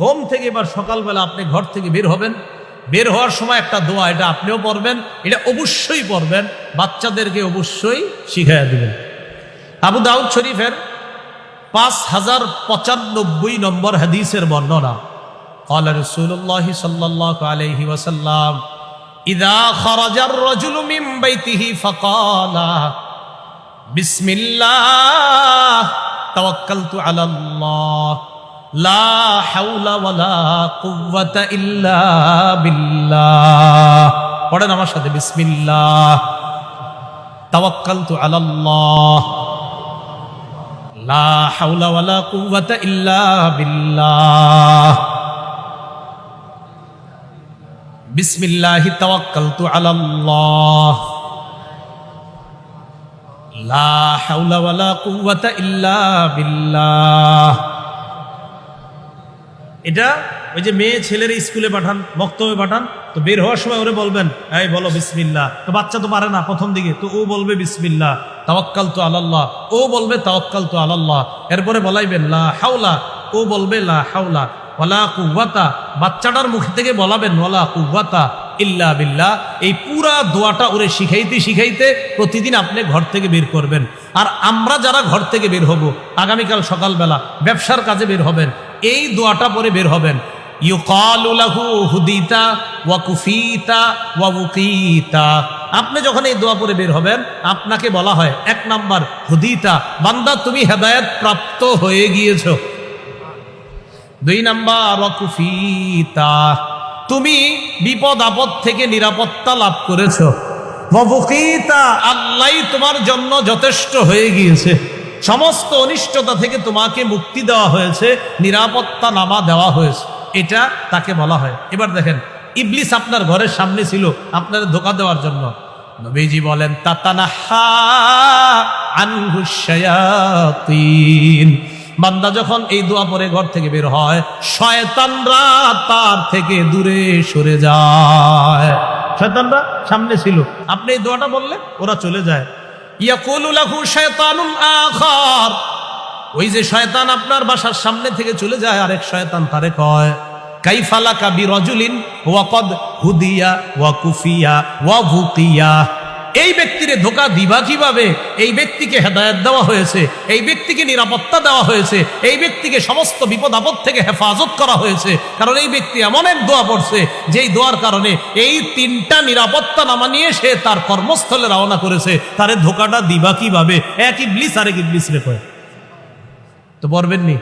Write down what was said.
ঘুম থেকে এবার সকালবেলা আপনি ঘর থেকে বের হবেন বের হওয়ার সময় একটা দোয়া এটা আপনিও পড়বেন এটা অবশ্যই পড়বেন বাচ্চাদেরকে অবশ্যই শিখাইয়া দিবেন আবু দাউদ শরীফের পাঁচ হাজার পঁচানব্বই নম্বর হাদিসের বর্ণনা قال رسول الله صلى الله عليه وسلم إذا خرج الرجل من بيته فقال بسم الله توكلت على الله লা হাওলা ওয়ালা কুওয়াতা ইল্লা বিল্লাহ। পড়েন আমার সাথে, বিসমিল্লাহ। তাওয়াক্কালতু আলাল্লাহ। লা হাওলা ওয়ালা কুওয়াতা ইল্লা বিল্লাহ। বিসমিল্লাহি তাওয়াক্কালতু আলাল্লাহ। লা হাওলা ওয়ালা কুওয়াতা ইল্লা বিল্লাহ। এটা ওই যে মেয়ে ছেলের স্কুলে পাঠান, বক্তব্যে পাঠান, তো বের হওয়ার সময় ওরে বলবেন, এই বলো বিসমিল্লাহ। তো বাচ্চা তো পারে না প্রথম দিকে, তো ও বলবে বিসমিল্লাহ, তাওয়াক্কাল তো আলাল্লাহ। ও বলবে, তাওয়াক্কাল তো আলাল্লাহ। এরপরে বলাইবেন, লা হাওলা। ও বলবে, লা হাওলা। ওয়ালা কুওয়াতা। বাচ্চাটার মুখ থেকে বলাবেন, ওয়ালা কুওয়াতা ইল্লা বিল্লাহ। এই পুরা দোয়াটা ওরে শিখাইতে শিখাইতে প্রতিদিন আপনি ঘর থেকে বের করবেন। আর আমরা যারা ঘর থেকে বের হব, আগামীকাল সকালবেলা ব্যবসার কাজে বের হবেন এই দোয়াটা পরে বের হবেন। হুদিতা ওয়া ওয়া উকিতা। আপনি যখন এই দোয়া পরে বের হবেন, আপনাকে বলা হয়, এক নাম্বার, হুদিতা, বান্দা, তুমি হেদায়েত প্রাপ্ত হয়ে গিয়েছো। দুই নাম্বার ওয়াকুফিতা তুমি বিপদ, আপদ থেকে নিরাপত্তা লাভ করেছ। আল্লাহ তোমার জন্য যথেষ্ট হয়ে গিয়েছে। সমস্ত অনিষ্টতা থেকে তোমাকে মুক্তি দেওয়া হয়েছে, নিরাপত্তা নামা দেওয়া হয়েছে। এটা তাকে বলা হয়। এবার দেখেন, ইবলিস আপনার ঘরের সামনে ছিল আপনার ধোকা দেওয়ার জন্য। নবীজি বলেন, তাতানাহা বান্দা যখন এই দোয়া পরে ঘর থেকে বের হয়, শয়তানরা তার থেকে দূরে সরে যায়। শয়তানরা সামনে ছিল। আপনি এই দোয়াটা বললে ওরা চলে যায়। ইয়াকুলু লাহু শায়তানুন আখার। ওই যে শয়তান আপনার বাসার সামনে থেকে চলে যায়, আরেক শয়তান তারে কয়, কাইফালাকা বিরজুলিন ওয়াকদ হুদিয়া ওয়া কুফিয়া ওয়া ভুকিয়া এই ব্যক্তিরে ধোকা দিবা কীভাবে? এই ব্যক্তিকে হেদায়ত দেওয়া হয়েছে, এই ব্যক্তিকে নিরাপত্তা দেওয়া হয়েছে, এই ব্যক্তিকে সমস্ত বিপদ আপদ থেকে হেফাজত করা হয়েছে। কারণ এই ব্যক্তি এমন এক দোয়া পড়ছে, যেই দোয়ার কারণে এই তিনটা নিরাপত্তা নামা নিয়ে সে তার কর্মস্থলে রওনা করেছে। তারে ধোকাটা দিবা কীভাবে? এক ইবলিস আরেক ইবলিস রে তো পড়বেন নি